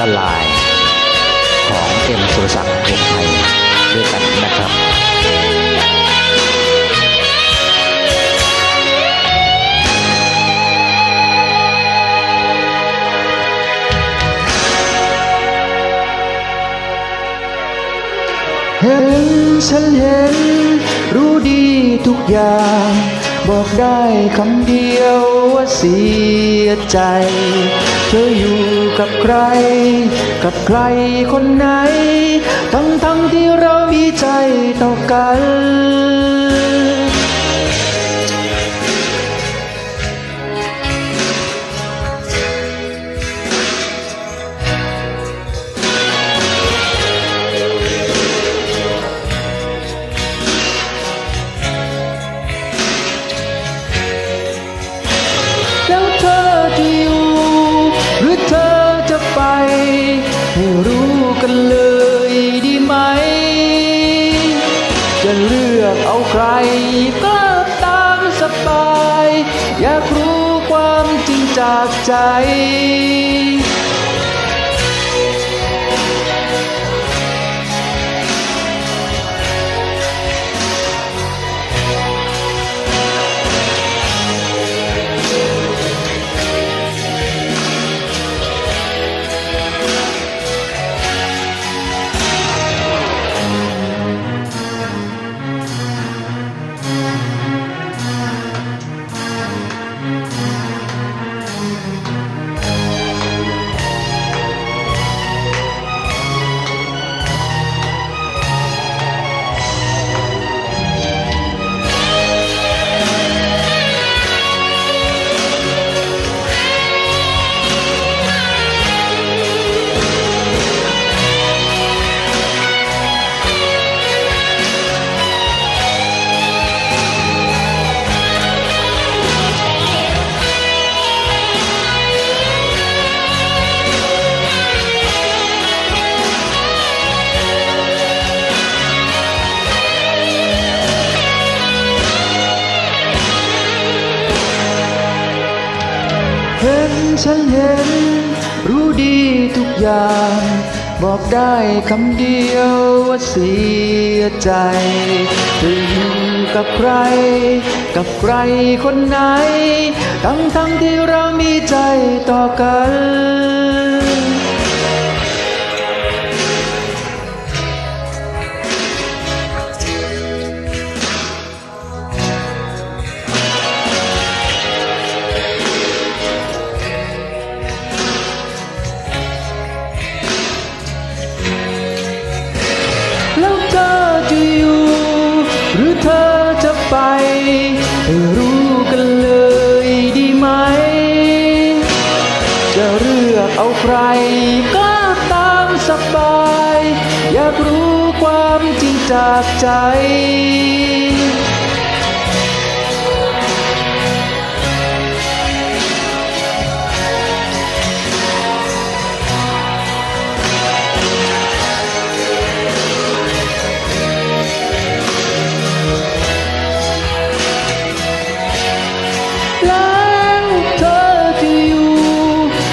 ละลาย ของเอ็มสุรศักดิ์วงศ์ไทยด้วยกันนะครับเห็นฉันเห็นรู้ดีทุกอย่าง บอกได้คำเดียวว่าเสียใจ เธออยู่กับใคร กับใครคนไหน ทั้งทั้งๆที่เรามีใจต่อกัน ใครก็ตามสบาย อยากรู้ความจริงจากใจ เห็นฉันเห็น รู้ดีทุกอย่าง บอกได้คำเดียวว่าเสียใจเธอยู่กับใคร กับใครคนไหน ทั้งทั้งที่เรามีใจต่อกัน เธอจะไปให้รู้กันเลยดีไหม จะเลือกเอาใครก็ตามสบาย อยากรู้ความจริงจากใจ แล้วเธอจะอยู่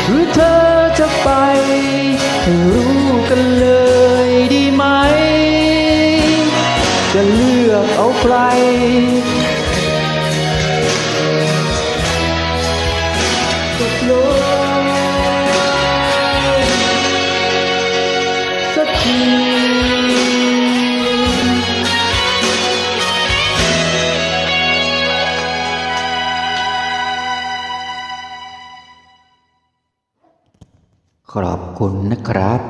หรือเธอจะไปให้รู้กันเลยดีไหม จะเลือกเอาใครตกลง ขอบคุณนะครับ